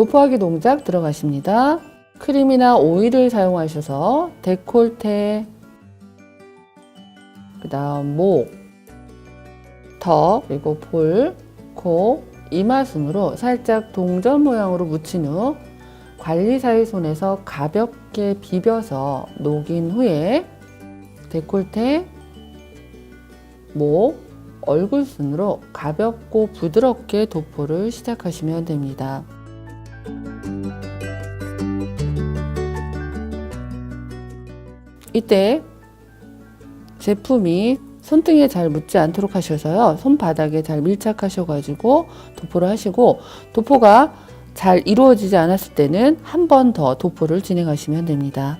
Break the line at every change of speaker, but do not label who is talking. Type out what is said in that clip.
도포하기 동작 들어가십니다. 크림이나 오일을 사용하셔서 데콜테, 그 다음 목, 턱, 그리고 볼, 코, 이마 순으로 살짝 동전 모양으로 묻힌 후 관리사의 손에서 가볍게 비벼서 녹인 후에 데콜테, 목, 얼굴 순으로 가볍고 부드럽게 도포를 시작하시면 됩니다. 이때 제품이 손등에 잘 묻지 않도록 하셔서요. 손바닥에 잘 밀착하셔가지고 도포를 하시고 도포가 잘 이루어지지 않았을 때는 한 번 더 도포를 진행하시면 됩니다.